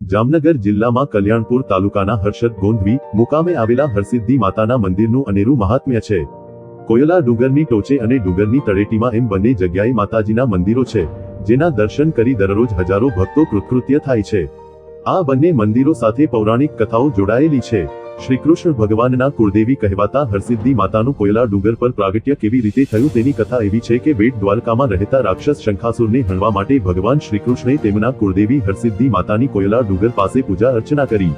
જામનગર જિલ્લામાં કલ્યાણપુર તાલુકાના હર્ષદ ગોંધવી મુકામે આવેલા હરસિદ્ધિ માતાના મંદિરનું અનેરું મહાત્મ્ય છે. કોયલા ડુંગરની ટોચે અને ડુંગરની તળેટીમાં એમ બંને જગ્યાએ માતાજીના મંદિરો છે, જેના દર્શન કરી દરરોજ હજારો ભક્તો કૃતકૃત્ય થાય છે. આ બંને મંદિરો સાથે પૌરાણિક કથાઓ જોડાયેલી છે. શ્રી કૃષ્ણ ભગવાનના કુળદેવી કહેવાતા હરસિદ્ધિ માતાનું કોયલા ડુંગર પર પ્રાગટ્ય કેવી રીતે થયું તેની કથા એવી છે કે બેટ દ્વારકામાં રહેતા રાક્ષસ શંખાસુરને હણવા માટે ભગવાન શ્રીકૃષ્ણે તેમના કુળદેવી હરસિદ્ધિ માતાની કોયલા ડુંગર પાસે પૂજા અર્ચના કરી.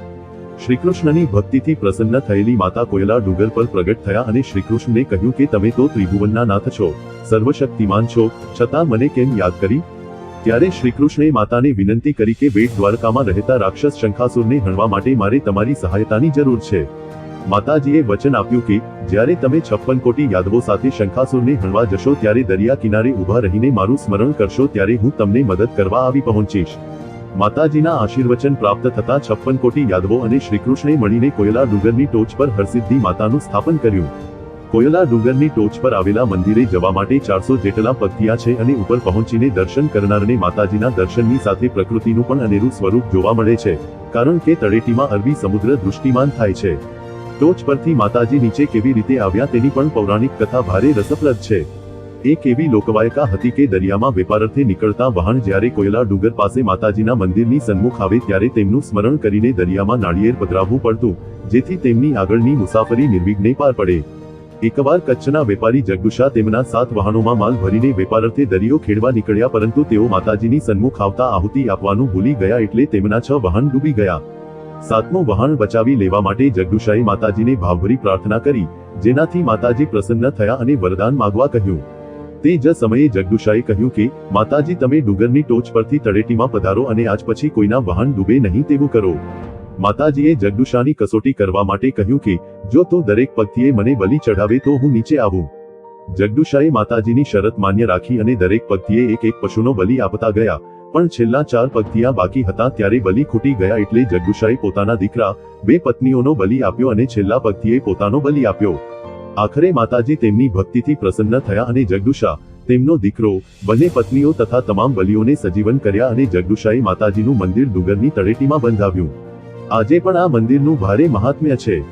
શ્રીકૃષ્ણની ભક્તિથી પ્રસન્ન થયેલી માતા કોયલા ડુંગર પર પ્રગટ થયા અને શ્રીકૃષ્ણને કહ્યું કે તમે તો ત્રિભુવનના નાથ છો, સર્વશક્તિમાન છો, છતાં મને કેમ યાદ કરી? ત્યારે શ્રીકૃષ્ણે માતાને વિનંતી કરી કે બેટ દ્વારકામાં રહેતા રાક્ષસ શંખાસુરને હણવા માટે મારે તમારી સહાયતાની જરૂર છે. માતાજીએ વચન આપ્યું કે, જ્યારે તમે છપ્પન કોટી યાદવો સાથે શંખાસુરને હણવા જશો ત્યારે દરિયા કિનારે ઊભા રહીને મારું સ્મરણ કરશો ત્યારે હું તમને મદદ કરવા આવી પહોંચીશ. માતાજીના આશીર્વચન પ્રાપ્ત થતા છપ્પન કોટી યાદવો અને શ્રીકૃષ્ણે મળીને કોયલા ડુંગરની ટોચ પર હરસિદ્ધિ માતાનું સ્થાપન કર્યું. કોયલા ડુંગરની ટોચ પર આવેલા મંદિરે જવા માટે ચારસો જેટલા પગથિયા છે અને ઉપર પહોંચીને દર્શન કરનારને માતાજીના દર્શનની સાથે પ્રકૃતિનું પણ અનેરું સ્વરૂપ જોવા મળે છે, કારણ કે તળેટીમાં અરબી સમુદ્ર દૃષ્ટિમાન થાય છે. ટોચ પરથી માતાજી નીચે કેવી રીતે આવ્યા તેની પણ પૌરાણિક કથા ભારે રસપ્રદ છે. એક એવી લોકવાયકા હતી કે દરિયામાં વેપારર્થે નીકળતા વહાણ જ્યારે કોયલા ડુંગર પાસે માતાજીના મંદિરની સન્મુખ આવે ત્યારે તેમનું સ્મરણ કરીને દરિયામાં નાળિયેર પધરાવવું પડતું, જેથી તેમની આગળની મુસાફરી નિર્વિઘ્ને પાર પડે. એકવાર કચ્છના વેપારી જગદુશા તેમના સાત વાહનોમાં માલ ભરીને વેપારર્થે દરિયો ખેડવા નીકળ્યા પરંતુ તેઓ માતાજીની સન્મુખ આવતા આહુતિ આપવાનું ભૂલી ગયા એટલે તેમના છ વાહન ડૂબી ગયા. સાતમું વાહન બચાવી લેવા માટે જગદુશાએ માતાજીને ભાવભરી પ્રાર્થના કરી, જેનાથી માતાજી પ્રસન્ન થયા અને વરદાન માગવા કહ્યું. તે જ સમયે જગદુશાએ કહ્યું કે, માતાજી, તમે ડુંગરની ટોચ પરથી તળેટીમાં પધારો અને આજ પછી કોઈના વાહન ડૂબે નહીં તેવું કરો. માતાજીએ જગદુશાની કસોટી કરવા માટે કહ્યું કે, જો તું દરેક પગથીએ મને બલિ ચઢાવે તો હું નીચે આવું. જગદુશાએ માતાજીની શરત માન્ય રાખી અને દરેક પગથીએ એક એક પશુનો બલિ આપતા ગયા. પણ છેલ્લા ચાર પગથિયા બાકી હતા ત્યારે બલિ ખૂટી ગયા એટલે જગદુશાએ પોતાના દીકરા, બે પત્નીઓનો બલિ આપ્યો અને છેલ્લા પગથીએ પોતાનો બલિ આપ્યો. આખરે માતાજી તેમની ભક્તિથી પ્રસન્ન થયા અને જગદુશા, તેમનો દીકરો, બંને પત્નીઓ તથા તમામ બલિઓને સજીવન કર્યા અને જગદુશાએ માતાજીનું મંદિર ડુંગરની તળેટીમાં બંધાવ્યું. આજે પણ આ મંદિરનું ભારે મહાત્મ્ય છે.